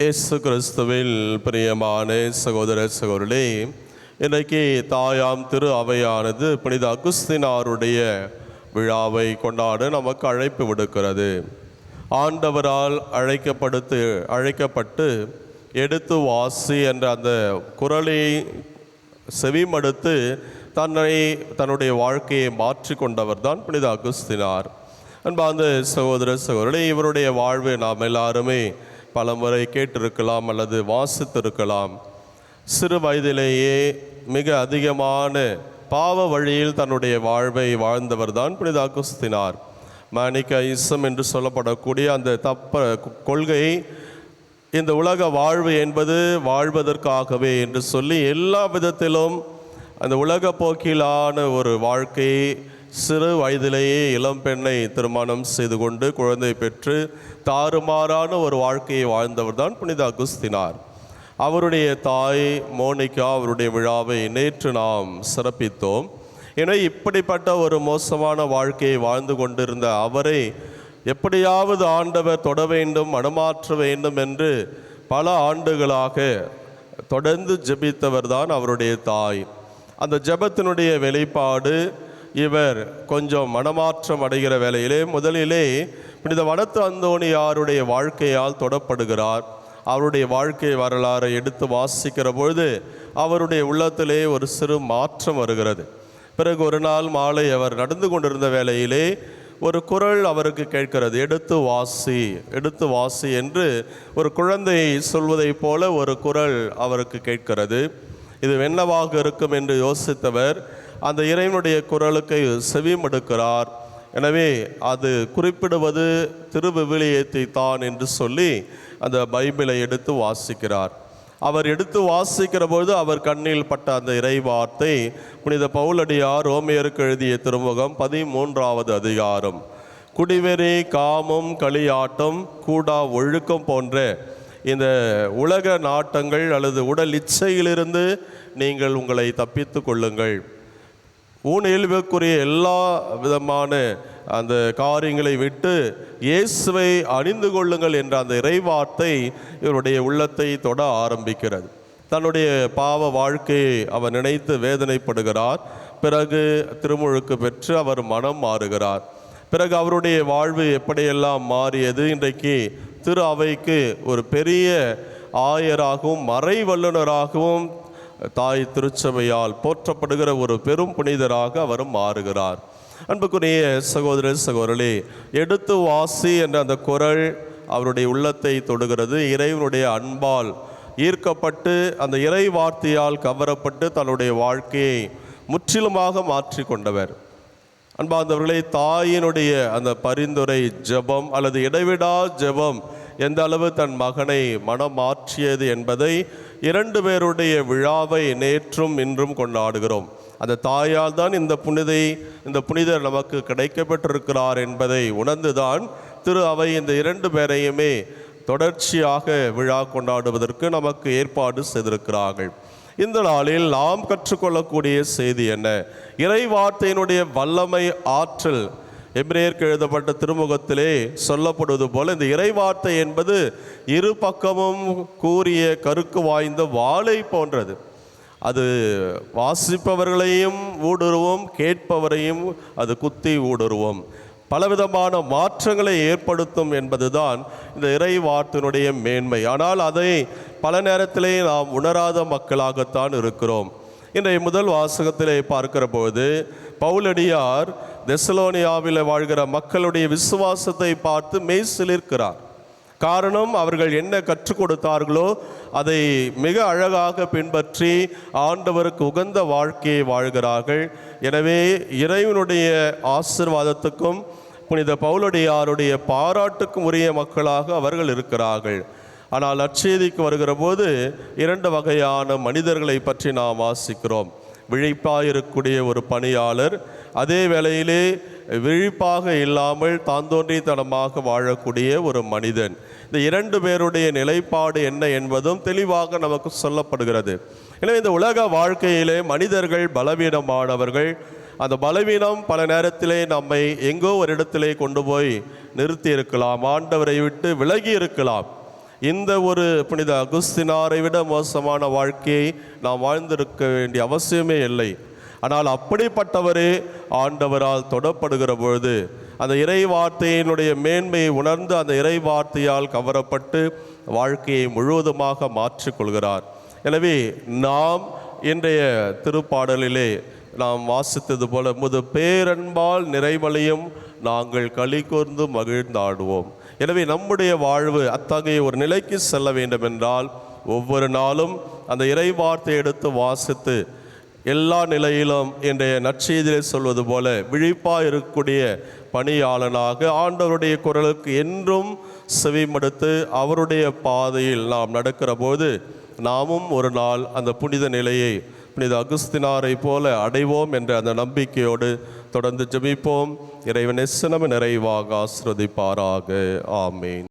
இயேசு கிறிஸ்துவில் பிரியமான சகோதர சகோதரே இன்றைக்கு தாயாம் திரு அவையானது புனித அகுஸ்தினாருடைய விழாவை கொண்டாட நமக்கு அழைப்பு விடுக்கிறது. ஆண்டவரால் அழைக்கப்படுத்து அழைக்கப்பட்டு எடுத்து வாசி என்ற அந்த குரலை செவிமடுத்து தன்னை தன்னுடைய வாழ்க்கையை மாற்றி கொண்டவர் தான் புனித அகுஸ்தினார். அன்பார்ந்த சகோதர சகோதரர்களே இவருடைய வாழ்வு நாம் எல்லாருமே பலமுறை கேட்டிருக்கலாம் அல்லது வாசித்திருக்கலாம். சிறு வயதிலேயே மிக அதிகமான பாவ வழியில் தன்னுடைய வாழ்வை வாழ்ந்தவர் தான் புனித அகுஸ்தினார் இசம் என்று சொல்லப்படக்கூடிய அந்த தப்ப கொள்கை இந்த உலக வாழ்வு என்பது வாழ்வதற்காகவே என்று சொல்லி எல்லா விதத்திலும் அந்த உலக போக்கிலான ஒரு வாழ்க்கையை சிறு வயதிலேயே இளம் பெண்ணை திருமணம் செய்து கொண்டு குழந்தை பெற்று தாறுமாறான ஒரு வாழ்க்கையை வாழ்ந்தவர் தான் புனித அகுஸ்தினார். அவருடைய தாய் மோனிகா அவருடைய விழாவை நேற்று நாம் சிறப்பித்தோம். என இப்படிப்பட்ட ஒரு மோசமான வாழ்க்கையை வாழ்ந்து கொண்டிருந்த அவரை எப்படியாவது ஆண்டவர் தொட வேண்டும் மனமாற்ற வேண்டும் என்று பல ஆண்டுகளாக தொடர்ந்து ஜெபித்தவர் தான் அவருடைய தாய். அந்த ஜெபத்தினுடைய வெளிப்பாடு இவர் கொஞ்சம் மனமாற்றம் அடைகிற வேளையிலே முதலிலே புனித வனத்து அந்தோணியாருடைய வாழ்க்கையால் தொடப்படுகிறார். அவருடைய வாழ்க்கை வரலாறை எடுத்து வாசிக்கிற பொழுது அவருடைய உள்ளத்திலே ஒரு சிறு மாற்றம் வருகிறது. பிறகு ஒரு நாள் மாலை அவர் நடந்து கொண்டிருந்த வேளையிலே ஒரு குரல் அவருக்கு கேட்கிறது. எடுத்து வாசி எடுத்து வாசி என்று ஒரு குழந்தை சொல்வதைப் போல ஒரு குரல் அவருக்கு கேட்கிறது. இது என்னவாக இருக்கும்? என்று யோசித்தவர் அந்த இறைவனுடைய குரலுக்கு செவிமடுக்கிறார் எனவே அது குறிப்பிடுவது திருவிவிலியத்தை தான் என்று சொல்லி அந்த பைபிளை எடுத்து வாசிக்கிறார். அவர் எடுத்து வாசிக்கிற பொழுது அவர் கண்ணில் பட்ட அந்த இறை வார்த்தை புனித பவுலடியார் ரோமியருக்கு எழுதிய திருமுகம் பதிமூன்றாவது அதிகாரம். குடிவெறி காமம் களியாட்டம் கூடா ஒழுக்கம் போன்ற இந்த உலக நாட்டங்கள் அல்லது உடல் இச்சையிலிருந்து நீங்கள் உங்களை தப்பித்து கொள்ளுங்கள். ஊனியல்வுக்குரிய எல்லா விதமான அந்த காரியங்களை விட்டு இயேசுவை அணிந்து கொள்ளுங்கள் என்ற அந்த இறைவார்த்தை இவருடைய உள்ளத்தை தொட ஆரம்பிக்கிறது. தன்னுடைய பாவ வாழ்க்கையை அவர் நினைத்து வேதனைப்படுகிறார். பிறகு திருமுழுக்கு பெற்று அவர் மனம் மாறுகிறார். பிறகு அவருடைய வாழ்வு எப்படியெல்லாம் மாறியது? இன்றைக்கு திரு அவைக்கு ஒரு பெரிய ஆயராகவும் மறை வல்லுனராகவும் தாய் திருச்சபையால் போற்றப்படுகிற ஒரு பெரும் புனிதராக அவரும் மாறுகிறார். அன்புக்குரிய சகோதர சகோதரே எடுத்து வாசி என்ற அந்த குரல் அவருடைய உள்ளத்தை தொடுகிறது. இறைவனுடைய அன்பால் ஈர்க்கப்பட்டு அந்த இறை வார்த்தையால் கவரப்பட்டு தன்னுடைய வாழ்க்கையை முற்றிலுமாக மாற்றி கொண்டவர். அன்பார்ந்தவர்களே தாயினுடைய அந்த பரிந்துரை ஜெபம் அல்லது இடைவிடா ஜெபம் எந்த அளவு தன் மகனை மனம் மாற்றியது என்பதை இரண்டு பேருடைய விழாவை நேற்றும் இன்றும் கொண்டாடுகிறோம். அந்த தாயால் தான் இந்த புனிதை இந்த புனிதர் நமக்கு கிடைக்கப்பட்டிருக்கிறார் என்பதை உணர்ந்துதான் திரு அவை இந்த இரண்டு பேரையுமே தொடர்ச்சியாக விழா கொண்டாடுவதற்கு நமக்கு ஏற்பாடு செய்திருக்கிறார்கள். இந்த நாளில் நாம் கற்றுக்கொள்ளக்கூடிய செய்தி என்ன? இறை வார்த்தையினுடைய வல்லமை ஆற்றல் எபிரேயருக்கு எழுதப்பட்ட திருமுகத்திலே சொல்லப்படுவது போல இந்த இறைவார்த்தை என்பது இரு பக்கமும் கூறிய கருக்கு வாய்ந்த வாளை போன்றது. அது வாசிப்பவர்களையும் ஊடுருவோம் கேட்பவரையும் அது குத்தி ஊடுருவோம். பலவிதமான மாற்றங்களை ஏற்படுத்தும் என்பதுதான் இந்த இறைவார்த்தையினுடைய மேன்மை. ஆனால் அதை பல நேரத்திலே நாம் உணராத மக்களாகத்தான் இருக்கிறோம். இன்றைய முதல் வாசகத்திலே பார்க்கிற பொழுது பவுலடியார் தெசலோனியாவில் வாழ்கிற மக்களுடைய விசுவாசத்தை பார்த்து மெய்சிலிருக்கிறார் காரணம் அவர்கள் என்ன கற்றுக் கொடுத்தார்களோ அதை மிக அழகாக பின்பற்றி ஆண்டவருக்கு உகந்த வாழ்க்கையை வாழ்கிறார்கள். எனவே இறைவனுடைய ஆசிர்வாதத்துக்கும் புனித பவுலடியாருடைய பாராட்டுக்கும் உரிய மக்களாக அவர்கள் இருக்கிறார்கள். ஆனால் நற்செய்திக்கு வருகிற போது இரண்டு வகையான மனிதர்களை பற்றி நாம் வாசிக்கிறோம். விழிப்பாயிருக்கக்கூடிய ஒரு பணியாளர் அதே வேளையிலே விழிப்பாக இல்லாமல் தாந்தோன்றித்தனமாக வாழக்கூடிய ஒரு மனிதன். இந்த இரண்டு பேருடைய நிலைப்பாடு என்ன என்பதும் தெளிவாக நமக்கு சொல்லப்படுகிறது. எனவே இந்த உலக வாழ்க்கையிலே மனிதர்கள் பலவீனமானவர்கள். அந்த பலவீனம் பல நேரத்திலே நம்மை எங்கோ ஒரு இடத்திலே கொண்டு போய் நிறுத்தி இருக்கலாம் ஆண்டவரை விட்டு விலகி இருக்கலாம் இந்த ஒரு புனித அகுஸ்தினாரை விட மோசமான வாழ்க்கையை நாம் வாழ்ந்திருக்க வேண்டிய அவசியமே இல்லை. ஆனால் அப்படிப்பட்டவரே ஆண்டவரால் தொடப்படுகிற பொழுது அந்த இறை வார்த்தையினுடைய மேன்மையை உணர்ந்து அந்த இறை வார்த்தையால் கவரப்பட்டு வாழ்க்கையை முழுவதுமாக மாற்றிக்கொள்கிறார் எனவே நாம் இன்றைய திருப்பாடலிலே நாம் வாசித்தது போல முது பேரன்பால் நிறைவலையும் நாங்கள் களி கூர்ந்து மகிழ்ந்தாடுவோம். எனவே நம்முடைய வாழ்வு அத்தகைய ஒரு நிலைக்கு செல்ல வேண்டும் என்றால் ஒவ்வொரு நாளும் அந்த இறை வார்த்தை எடுத்து வாசித்து எல்லா நிலையிலும் இன்றைய நற்செய்தியிலே சொல்வது போல விழிப்பாக இருக்கக்கூடிய பணியாளனாக ஆண்டவருடைய குரலுக்கு என்றும் செவிமடுத்து அவருடைய பாதையில் நாம் நடக்கிற போது நாமும் ஒரு நாள் அந்த புனித நிலையை புனித அகுஸ்தினாரை போல அடைவோம் என்ற அந்த நம்பிக்கையோடு தொடர்ந்து ஜெபிப்போம். இறைவன் எஸ்ஸனம் நிறைவாக ஆஸ்ரதிப்பாராக ஆமேன்.